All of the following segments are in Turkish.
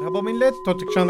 Merhaba millet, Totik Çan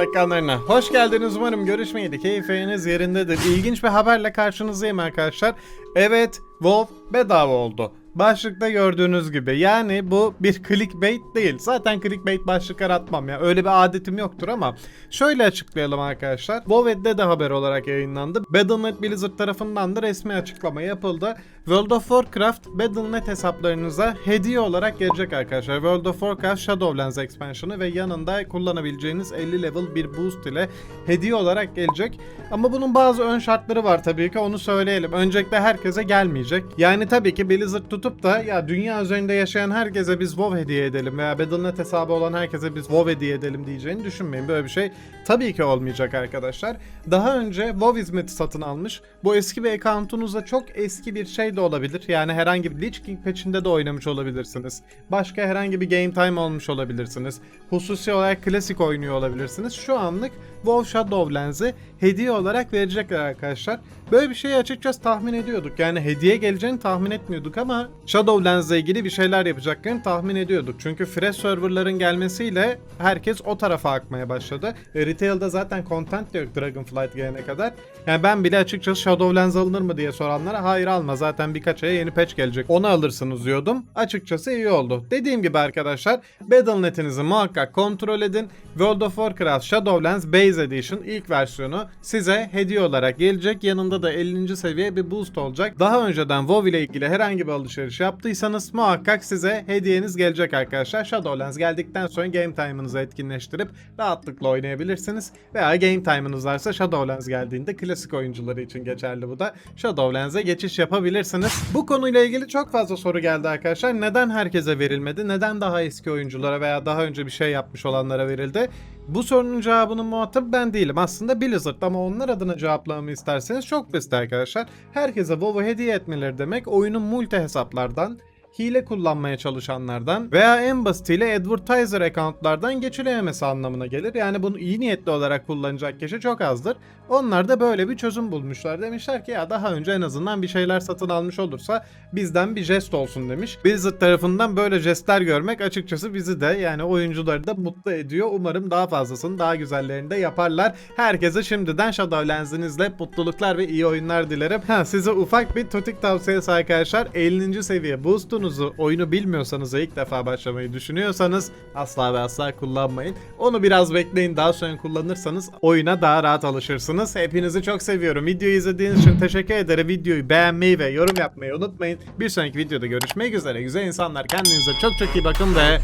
hoş geldiniz. Umarım görüşmeydi, keyfiniz yerindedir. İlginç bir haberle karşınızdayım arkadaşlar. Evet, WoW bedava oldu. Başlıkta gördüğünüz gibi yani bu bir clickbait değil. Zaten clickbait başlıklar atmam ya. Öyle bir adetim yoktur ama şöyle açıklayalım arkadaşlar. WoW'de de haber olarak yayınlandı. Battle.net Blizzard tarafından da resmi açıklama yapıldı. World of Warcraft Battle.net hesaplarınıza hediye olarak gelecek arkadaşlar. World of Warcraft Shadowlands expansion'ı ve yanında kullanabileceğiniz 50 level bir boost ile hediye olarak gelecek. Ama bunun bazı ön şartları var tabii ki onu söyleyelim. Öncelikle herkese gelmeyecek. Yani tabii ki Blizzard tutup da ya dünya üzerinde yaşayan herkese biz WoW hediye edelim veya Battle.net hesabı olan herkese biz WoW hediye edelim diyeceğini düşünmeyin. Böyle bir şey tabii ki olmayacak arkadaşlar. Daha önce WoW hizmeti satın almış. Bu eski bir account'unuzda çok eski bir şey de olabilir. Yani herhangi bir Lich King patch'inde de oynamış olabilirsiniz. Başka herhangi bir game time olmuş olabilirsiniz. Hususi olarak klasik oynuyor olabilirsiniz. Şu anlık WoW Shadowlands'i hediye olarak verecekler arkadaşlar. Böyle bir şeyi açıkçası tahmin ediyorduk. Yani hediye geleceğini tahmin etmiyorduk ama Shadowlands'la ilgili bir şeyler yapacaklarını tahmin ediyorduk. Çünkü fresh serverların gelmesiyle herkes o tarafa akmaya başladı. E, retail'da zaten content yok Dragonflight gelene kadar. Yani ben bile açıkçası Shadowlands alınır mı diye soranlara hayır alma zaten birkaç aya yeni patch gelecek. Onu alırsınız diyordum. Açıkçası iyi oldu. Dediğim gibi arkadaşlar Battle.net'inizi muhakkak kontrol edin. World of Warcraft Shadowlands Base Edition ilk versiyonu size hediye olarak gelecek. Yanında da 50. seviye bir boost olacak. Daha önceden WoW ile ilgili herhangi bir alışveriş yaptıysanız muhakkak size hediyeniz gelecek arkadaşlar. Shadowlands geldikten sonra game time'ınızı etkinleştirip rahatlıkla oynayabilirsiniz. Veya game time'ınız varsa Shadowlands geldiğinde klasik oyuncuları için geçerli bu da. Shadowlands'e geçiş yapabilirsiniz. Bu konuyla ilgili çok fazla soru geldi arkadaşlar. Neden herkese verilmedi? Neden daha eski oyunculara veya daha önce bir şey yapmış olanlara verildi? Bu sorunun cevabının muhatabı ben değilim. Aslında Blizzard ama onlar adına cevaplamamı isterseniz çok basit arkadaşlar. Herkese WoW'u hediye etmeleri demek oyunun multi hesaplardan, hile kullanmaya çalışanlardan veya en basitiyle advertiser accountlardan geçilememesi anlamına gelir. Yani bunu iyi niyetli olarak kullanacak kişi çok azdır. Onlar da böyle bir çözüm bulmuşlar. Demişler ki ya daha önce en azından bir şeyler satın almış olursa bizden bir jest olsun demiş. Blizzard tarafından böyle jestler görmek açıkçası bizi de yani oyuncuları da mutlu ediyor. Umarım daha fazlasını daha güzellerini de yaparlar. Herkese şimdiden Shadowlands'inizle mutluluklar ve iyi oyunlar dilerim. Ha, size ufak bir totik tavsiyesi arkadaşlar. 50. seviye boostunuzu oyunu bilmiyorsanız ilk defa başlamayı düşünüyorsanız asla ve asla kullanmayın. Onu biraz bekleyin daha sonra kullanırsanız oyuna daha rahat alışırsınız. Hepinizi çok seviyorum. Videoyu izlediğiniz için teşekkür ederim. Videoyu beğenmeyi ve yorum yapmayı unutmayın. Bir sonraki videoda görüşmek üzere. Güzel insanlar kendinize çok çok iyi bakın ve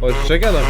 hoşçakalın.